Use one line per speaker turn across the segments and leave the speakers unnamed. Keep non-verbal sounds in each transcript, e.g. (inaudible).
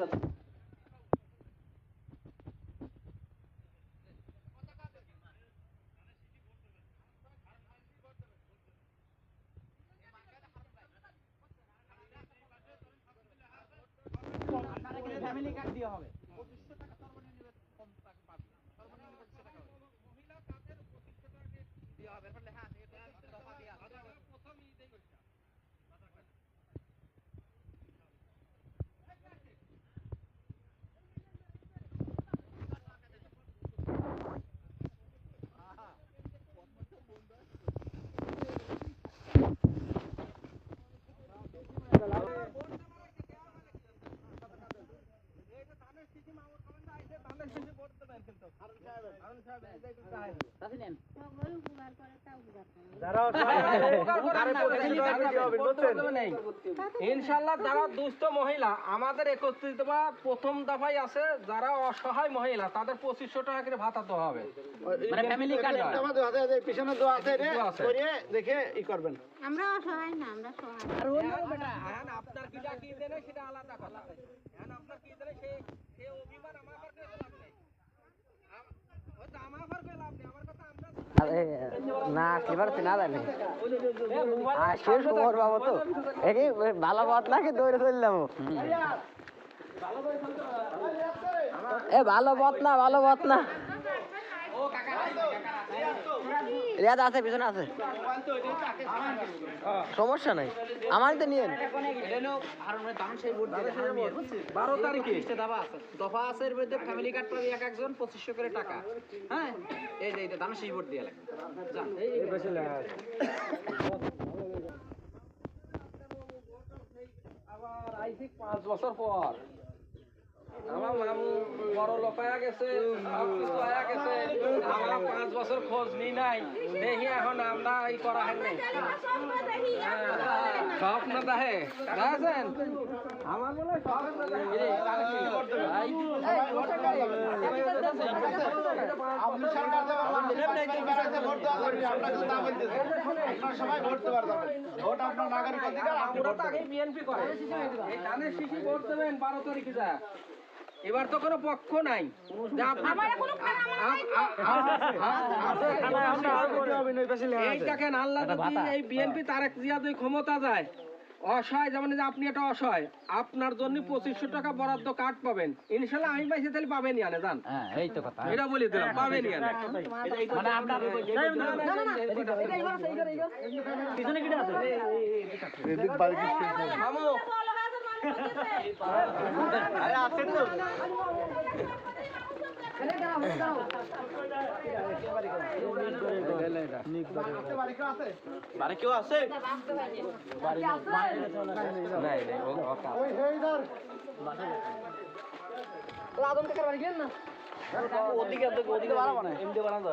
Family
ইনশাল্লাহ যারা দুস্থ মহিলা আমাদের একত্রিত বা প্রথম দফায় আছে যারা অসহায় মহিলা তাদের পঁচিশশো টাকা করে ভাতা দেওয়া হবে।
মানে দেখে ই করবেন।
আমরা অসহায় না আমরা সহায়।
আপনার কি কি দেনে সেটা আলাদা কথা। এখন আপনার কি দেনে সেই সেই অভিমান আমার উপর করে লাভ নেই আম- ওই তো আমার উপর করে লাভ নেই আমার কথা আমরা
আরে, না চেনা যায় না আর শেষ খবর পাবো তো। একে ভালো পথ লাগে দৌড়ে চললাম এ ভালো পথ না ভালো পথ না। রিয়াদ আছে পিছনে আছে। সমস্যা নাই। আমার তো নিয়ে
বারো তারিখে
দফা আছে এর মধ্যে ফ্যামিলি কার্ড পাবি এক একজন পঁচিশশো করে টাকা। হ্যাঁ? এই যে দাম সেই ভোট দিয়ে
আবার আইছি পাঁচ বছর পর। আমার মামু বড় লোক গেছে সব কিছু হয়ে গেছে আমরা পাঁচ বছর খোঁজ নি নাই দেখি এখন আমরা এই করা হয় নাই স্বপ্ন দেখে দেখেন আমার মনে হয়
আমরা তো
আগে বিএনপি করে এই ধানের শিশি ভোট দেবেন বারো তারিখে যা এবার তো কোনো পক্ষ নাই এই দেখেন আল্লাহ এই বিএনপি তারেক জিয়া যদি ক্ষমতা যায় অসহায় যেমন আপনি একটা অসহায় আপনার জন্য পঁচিশশো টাকা বরাদ্দ কার্ড পাবেন ইনশাল্লাহ আমি পাইছি তাহলে পাবেনই আনে জান
হ্যাঁ এই তো কথা
এটা বলে দিলাম পাবেনই আনে
মানে আপনার পিছনে কিটা আছে
মামু
বাড়ি কেউ আছে?
নাই নাই
ওদিকে ওদিকে বাড়াবো না এমনি বাড়ানো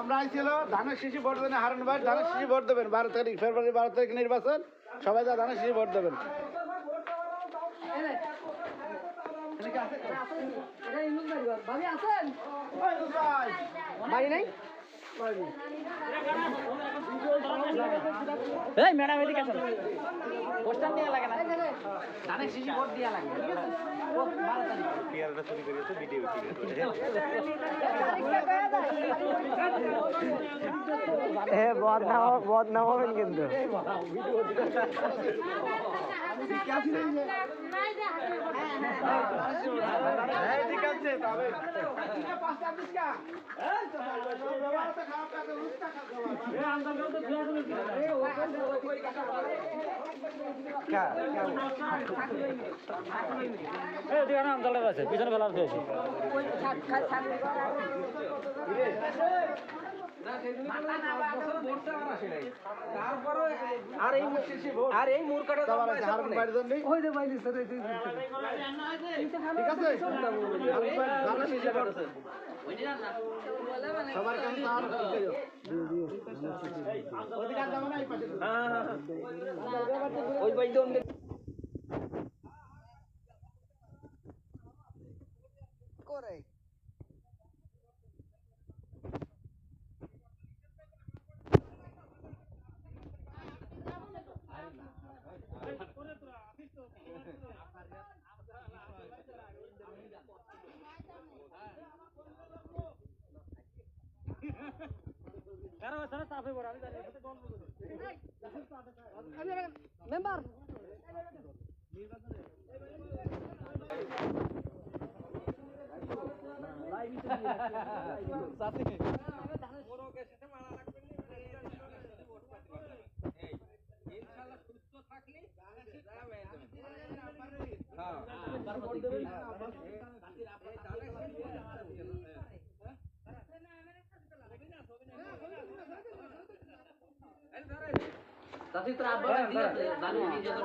আমরা আইছিল ধানের শিশি ভোট দেবেন হারন ভাই ধানের শিশি ভোট দেবেন। বারো তারিখ ফেব্রুয়ারি বারো তারিখ নির্বাচন সবাই যা ধানের শিশি ভোট দেবেন।
বাড়ি নাই? এই ম্যাডাম এদিকে আসেন পোস্টার নিয়ে লাগে না ধানের শিশি ভোট দিয়া লাগে। এ বদনাম বদনাম হবেন কিন্তু ফেলার দিয়েছি
এই জন্য তো পাঁচ বছর ভোট আর এই মূর্খটা তো
তোমার আছে?
পয়সা
হারুন
নেই।
বাড়ির জন্য
ওই যে বাইলি স্যার এই যে-
ঠিক আছে হারুন ভাই ধানের শীষে ভোট সবার কাছে তার অধিকার দেবো না এই পাশে
হ্যাঁ, হ্যাঁ, হ্যাঁ। ওই বাইতে অন্য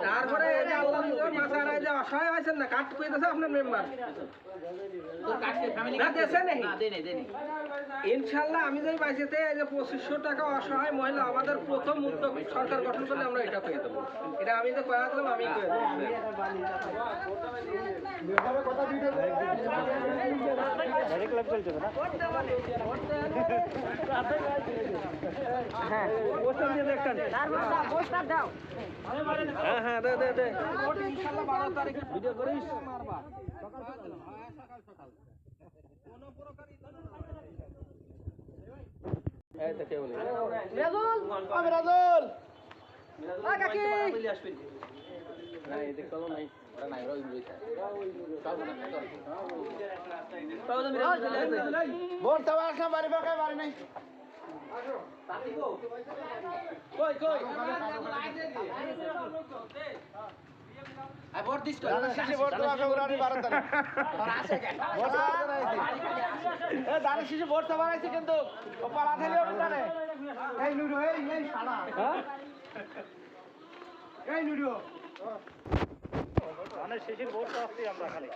তারপরে এই যে আল্লাহ মাথার যে অসহায় আছেন না কাট দিয়েছে আপনার মেম্বার না দেশে নেই। ইনশাল্লাহ আমি যে বাঁচিতে এই যে পঁচিশশো টাকা অসহায় মহিলা আমাদের প্রথম উদ্যোগ সরকার গঠন করলে আমরা এটা পেয়ে দেবো। এটা আমি যে কয়া দিলাম আমি কয়ে দেবো। হ্যাঁ। পোস্টার দিয়ে দেখতেন হ্যাঁ হ্যাঁ দে দে দে। ইনশাল্লাহ বারো তারিখে ভিডিও করিস? মারবা এই দেখে বলি?
আমি রাজুল।
নাই দেখতে তো নাই ওরা নাই ওরা ইংরেজি
ভোট দেওয়া আসা বাড়ি বাঁকা বাড়ি নাই।
কই কই?
ধানের শীষে ভোট দেওয়া ফেব্রুয়ারি বারো তারিখ। ভোট ধানের ভোট দেওয়ার আইছি কিন্তু। পালা থাকলেও জানে এই নুরু এই এই শালা।
হ্যাঁ?
এই নুরু। ধানের শীষে ভোট দেওয়াচ্ছি আমরা খালি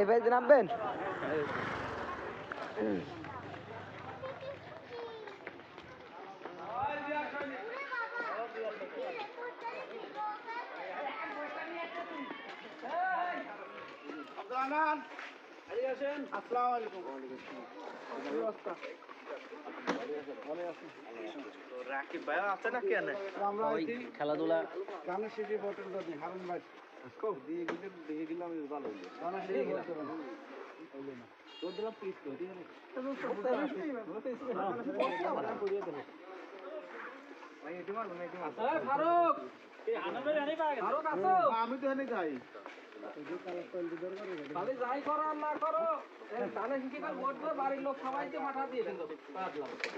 এবার নামবেন?
আব্দুল আনান আসসালামু আলাইকুম। রাকিব ভাই আছে না কেন আমরা
খেলাধুলা।
গানের শেষে ভোটের জন্য হারুন ভাই। খুব দিয়ে গেলে দেখে গেলাম ভালো হইল। গানের শেষে ভোট না? তোর দিলাম পিস তো ঠিক আছো আমি তো এনে যাই।
খালি যাই করো আর না করো এই ধানের কাল বাড়ির লোক সবাইকে পাঠা দিয়ে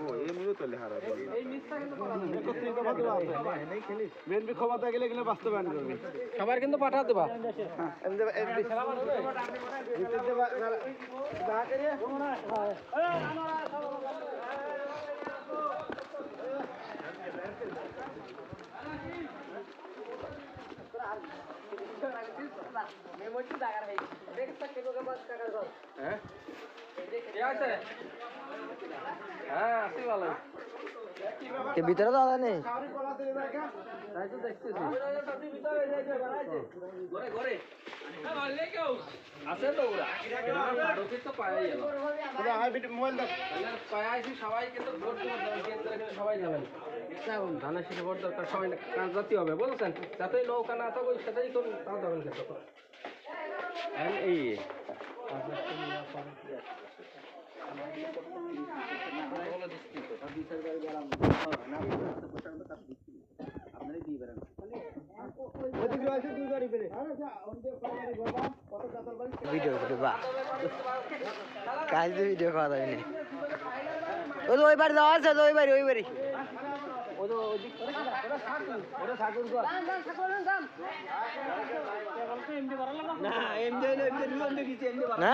ও এমনিও তো লেহারা
এই মিথ্যা কিন্তু করা যাবে না।
বিএনপি ক্ষমতা গেলে গেলে বাস্তবায়ন করবে।
সবার কিন্তু পাঠা দেবা। হ্যাঁ? হ্যাঁ আসি ভালো।
কে ভিতরে দাদা নেই?
তো তো তো ধানের শেষে ভোট দরকার সবাই কাজ জাতি হবে বুঝেছেন যাতেই নৌকা না থাকুক সেটাই করুন তাও যাবেন এই
ওদিকে আছে দুই গাড়ি পেরে আরে যা ওদিকে গাড়ি ঘোরা কত কাতার বাড়ি
ভিডিও করে বা কাজ ভিডিও করা যাবে না ওই তো ওই বাড়ি যাওয়া আছে ওই বাড়ি ওই বাড়ি না?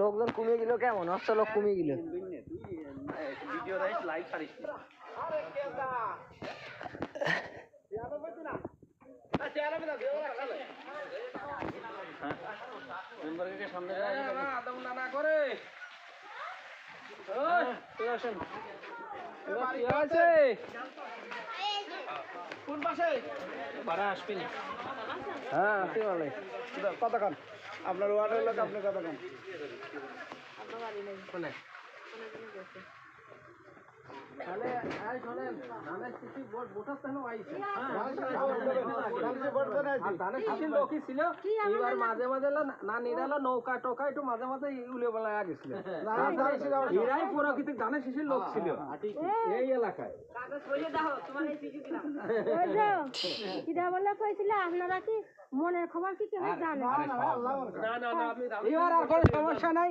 লোকজন কমে গেল কেমন? অস্ত লোক কমে গেল
ভিডিও লাইভ ছাড়িস
সামনে
করে
কোন পাশে
ভাড়া আসবি না
হ্যাঁ ভালোই।
কতক্ষণ আপনার ওয়ার্ডের লোক আপনি কতক্ষণ
তাহলে, মাঝে মাঝে না- না নৌকা টোকা একটু মাঝে মাঝে উলে বেলায় গেছিল। এরাই প্রকৃত ধানের শিশির লোক ছিল। এই এলাকায়।
কিরা বলে কইছিল আপনারা কি মনের খবর কি কেউ জানে?
এবার আর কোনো সমস্যা নাই।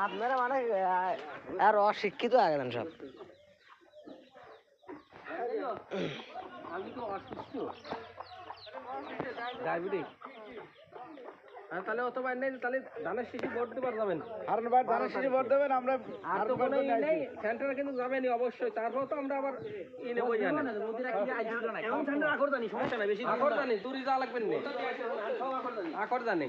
আপনারা মানে আর অশিক্ষিত আগেন সব।
আমি ডায়াবেটিক তাহলে অত বাইর নেই তাহলে ধানের শিশি ভোট দিবার যাবেন।
হারুন ভাই ধানের শিশি ভোট দেবেন আমরা
আর তো কোনো নেই সেন্টারে কিন্তু যাবেনই অবশ্যই তারপর তো আমরা আবার ই নেব জানি আকর জানি দূরে যাওয়া লাগবে না। আকর জানি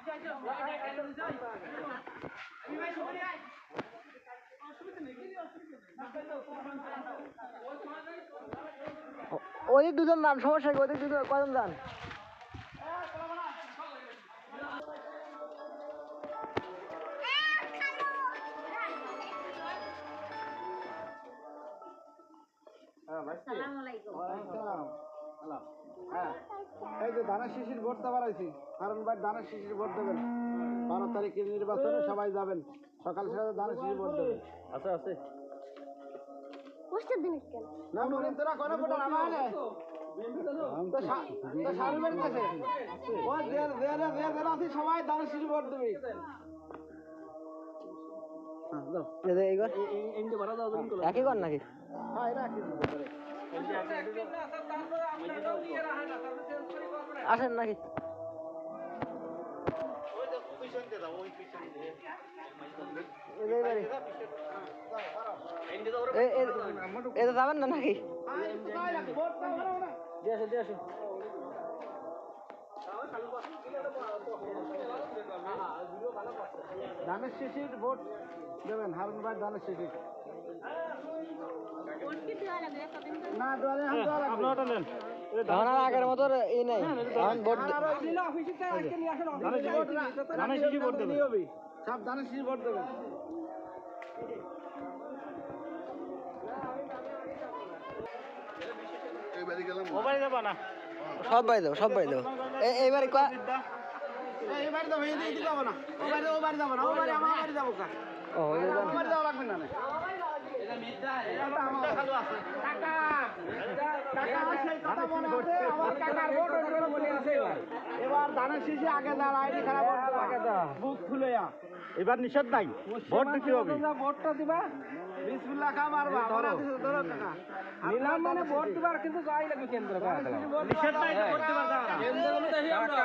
ভিতরে
ঢুকে এমতে ঢুকে ভিতরে ঢুকবো
এ-
এমতে ঢুকে ভিতরে যাওয়া যাবে না।
ও- ওদিক দুজন যান সমস্যা কি? ওদিক দুজন কজন যান?
সালাম আলাইকুম।
হ্যাঁ এই যে ধানের শিশির ভোট দেওয়ার আছি হারুন ভাই ধানের শিশির ভোট দেবেন বারো তারিখের নির্বাচনে সবাই যাবেন সকাল সকাল ধানের শিশির ভোট দেবেন
আছে আছে
না মনে তোরা কোনো আমার সবাই ধানের শিশির ভোট দেবে হ্যাঁ
একই কর নাকি
হ্যাঁ এটা
আসেন নাকি? এই যে এইবারে। এ- এ- যাবেন না নাকি?
ধানের শিশির ভোট দেবেন, হারুন ভাই ধানের শিশির।
ভোট কি দেওয়া লাগবে কতদিন করে
না দেওয়ালে এখন দেওয়া লাগবে
এখন আর আগের মতো নাই ভোট
ধানের ভোট সব ধানের ভোট
সব বাড়ি দেবো সব দেবো এ- এইবারে কয়া-
এই বাড়ি যাব এই দিকে যাব না ও বাড়ি যাব না ও বাড়ি আমার বাড়ি যাব
ও ওই
বাড়ি যাওয়া লাগবে না মনে আমার আছে এবার ধানের শিশি আগে দাঁড়া আইডি খারাপ আগে বুক খুলে এবার নিষেধ নাই? ভোট দিতে হবে।
ভোটটা দিবা?
বিসমিল্লাহ খা মারবা ধরো। ধরো কাকা
নিলাম মানে ভোট দিবার কিন্তু যাই লাগবে কেন্দ্র
নিষেধ নাই ভোট দিবার দাও।
কেন্দ্র দেখি আমরা।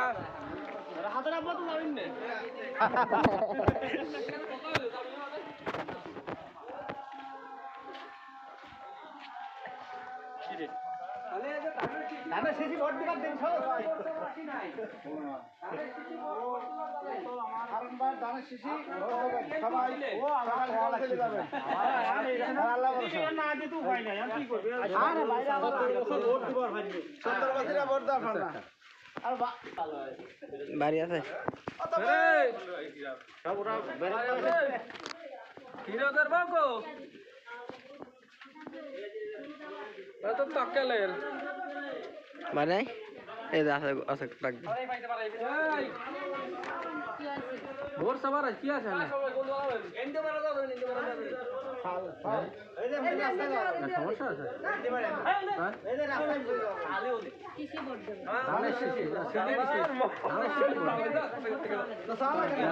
হাতের আব্বা তো যাবেন না। (laughs) পারবা আর বা-
বাড়ি আছে?
অত সব ওরা
হিরোদের বাবু তো তক্কেলের।
নাই এই যে আছে আছে
ভোর সবার কি আছে। সমস্যা আছে
এই যে রাস্তায় যাও।
কিসে ভোট দেবে
ধানের শিশি ধানের শিশি ধানের শিশি
তো সালা কেন?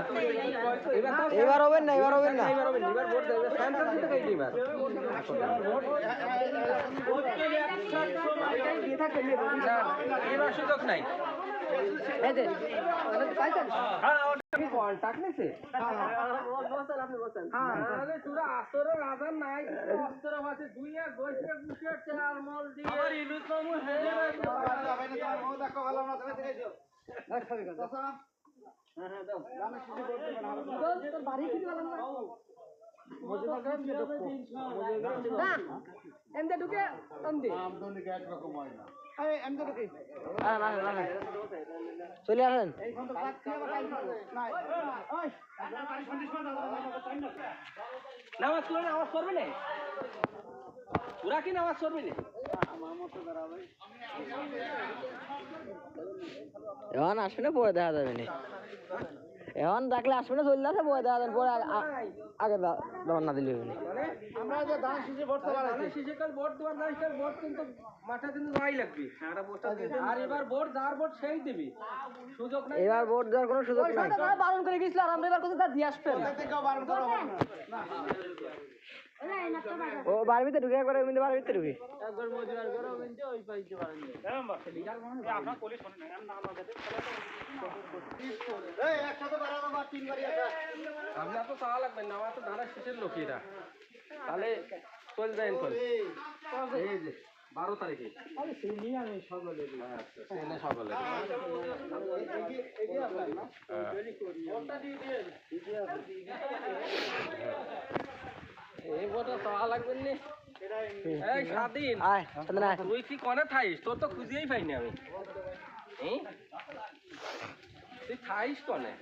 এবার
হবেন না, এবার হবেন না
এবার হবে এবার ভোট দেবে সেন্টার দিতে কই নাই কন্টাক্ট নিছে তোরা আসরের আজান নাই অস্ত্র আছে দুই এক বসে বসে চার মল দিয়ে আমার ইলুস মামু হেরে
দেখো ভালো না তুমি দেখে হ্যাঁ, হ্যাঁ, দাও। ধানের শিশি কি?
চলে আসেন
করব।
নামাজ পড়বে না ওরা কি নামাজ পড়বে না
এখন আসবে না পরে দেখা যাবে না এখন ডাকলে আসবে না চলে আসে পরে দেওয়ার পরে আগে- দেওয়ার না দিলে
আমরা যে ধান শিশে ভোট দেওয়ার আছে।
শিশুকাল ভোট দেওয়ার ভোট কিন্তু মাঠে কিন্তু যাই লাগবে। আর এবার ভোট যার ভোট সেই দিবি। সুযোগ নাই।
এবার ভোট দেওয়ার কোনো সুযোগ নাই। বারণ করে গেছিল আর আমরা এবার কোথাও দিয়ে আসবেন
বারণ করা হবে
ও বাড়ির ভিতরে একবার এমনি বাড়ির ভিতরে
তিন বাড়ি আছে।
আমরা তো চাওয়া লাগবে না আমার তো ধানের শেষের লোকেরা তাহলে চল যায় চল এই যে বারো তারিখে সেনে সকলে এই তুই কি কনে থাইস? তোর তো খুঁজেই পাইনি আমি? তুই থাইস কনে?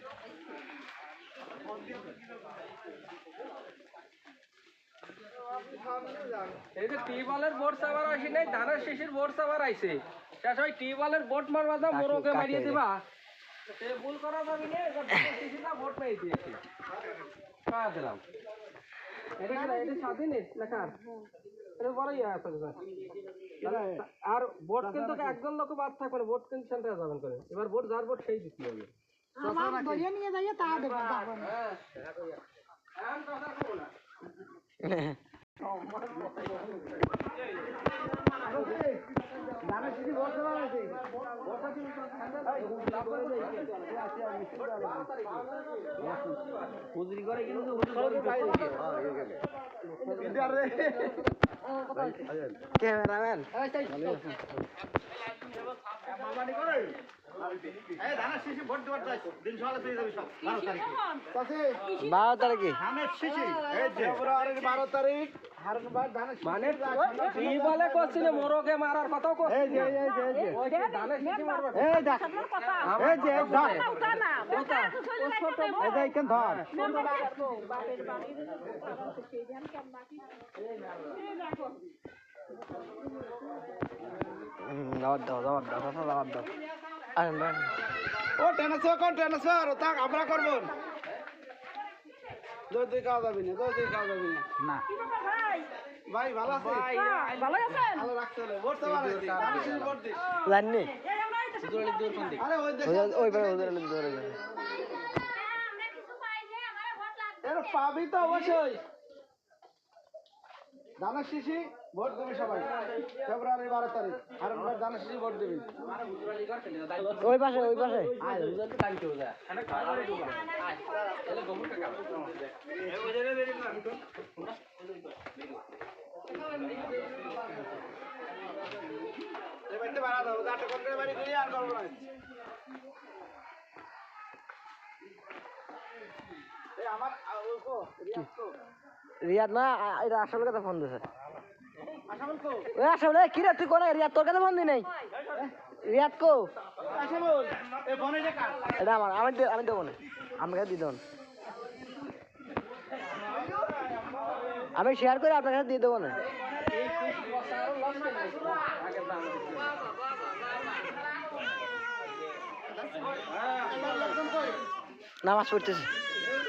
এই যে টিউবওয়েলের বোর্ড সাবার আসি নাই ধানের শিশির বোর্ড সাবার আইছে। শেষ হয় টিউবওয়েলের বোর্ড মারবা যা মোরকে মারিয়ে দিবা। সে ভুল করা যাবে না শিশিরটা ভোট পেয়ে দিয়েছে। কাজ দিলাম। এটা কি এটা স্বাধীন লেখা এটা বড় ইয়ে আছে আর ভোট কিন্তু একজন লোক বাদ থাকবে না ভোট কিন্তু সেন্টারে যাবেন করে এবার ভোট যার ভোট সেই দিতে হবে
আমার ধরিয়ে নিয়ে যাইয়ে তা দেবো যাব না।
হ্যাঁ কথা কব না
ধানের শিশি ভোট দেওয়ার আছে।
ক্যামেরাম্যান।
বারো তারিখে।
বারো তারিখে।
মানে তুই বলে মারার কথাও।
উঠা না, কেমন বাকি? এই দেখো।
জবাব দাও জবাব দাও কথা দাও।
ও ট্রান্সফার কর ট্রান্সফার ও তাক আমরা করব। দুই দুই খাওয়া যাবি না দুই দুই খাওয়া যাবি না।
কি ভাই?
ভাই ভালো আছে
হ্যাঁ, ভালো আছেন?
ভালো রাখতে হলে ভোট তো আছে আমি শুধু ভোট দিই
জাননি
এই আমরা এই দেশে
আরে ওই
ওই ওই পারে ওদের দৌড়ে যাবে
এর পাবি তো অবশ্যই। ধানের শিশি ভোট দেবে সবাই। ফেব্রুয়ারি বারো তারিখ। আর এবার ধানের শিশি ভোট দেবে।
ওই পাশে ওই পাশে।
আমার?
রিয়াদ, না এটা আসল কথা ফোন দিছে। ওই আসল কি রে, তুই কোন? রিয়াদ, তোর কাছে ফোন দি নাই? রিয়াদ কো? এটা আমার, আমি আমি দেবো না। আমার কাছে দিয়ে দেবো। আমি শেয়ার করে আপনার কাছে দিয়ে দেবো না। নামাজ পড়তেছি
ধানের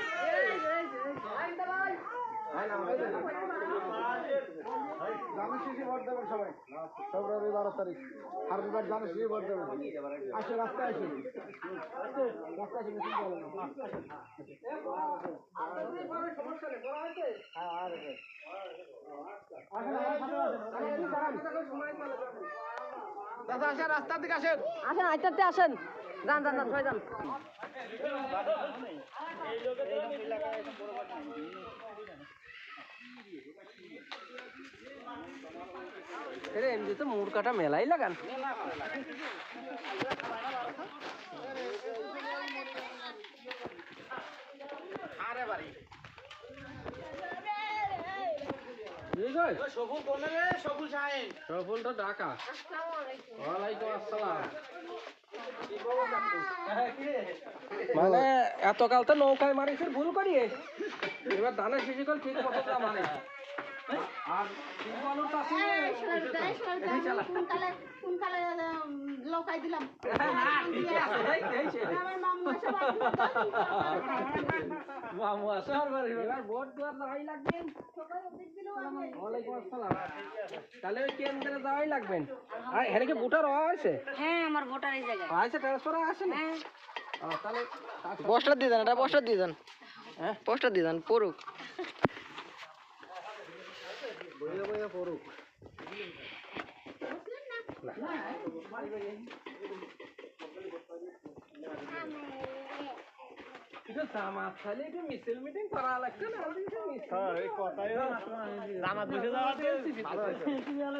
শিশি ভোট দেবেন সবাই ফেব্রুয়ারি বারো তারিখ আর এবার ধানের শিশি ভোট দেবেন আসে রাস্তায় মিছিল করবেন আসেন। দাদা আসেন রাস্তার দিকে আসেন।
আসেন আইতে আসেন। যান যান যান সবাই যান।
এমনি তো মুড় কাটা মেলাই লাগান। সফলটা ঢাকা। ওয়ালাইকুম আসসালাম। মানে এতকাল তো নৌকায় মারিছে ভুল করিয়ে এবার ধানের শিশিকল ঠিক মতো মানে আর ঠিক মানুষ আছে
কোনকালে কোনকালে লোকাই দিলাম আমার মাম্মা সব
মামু আছে এবার ভোট দেওয়ার যাওয়াই লাগবেন তাহলে ওই কেন্দ্রে যাওয়াই লাগবেন আর এখানে কি ভোটার হয়েছে?
হ্যাঁ আমার ভোটার এই জায়গায়।
হয়েছে ট্রান্সফার আছে না তাহলে
পোস্টার দিয়ে দেন এটা পোস্টার দিয়ে দেন। হ্যাঁ? পোস্টার দিয়ে দেন পড়ুক।
কিছু বইয়া খালি একটু মিছিল মিটিং করা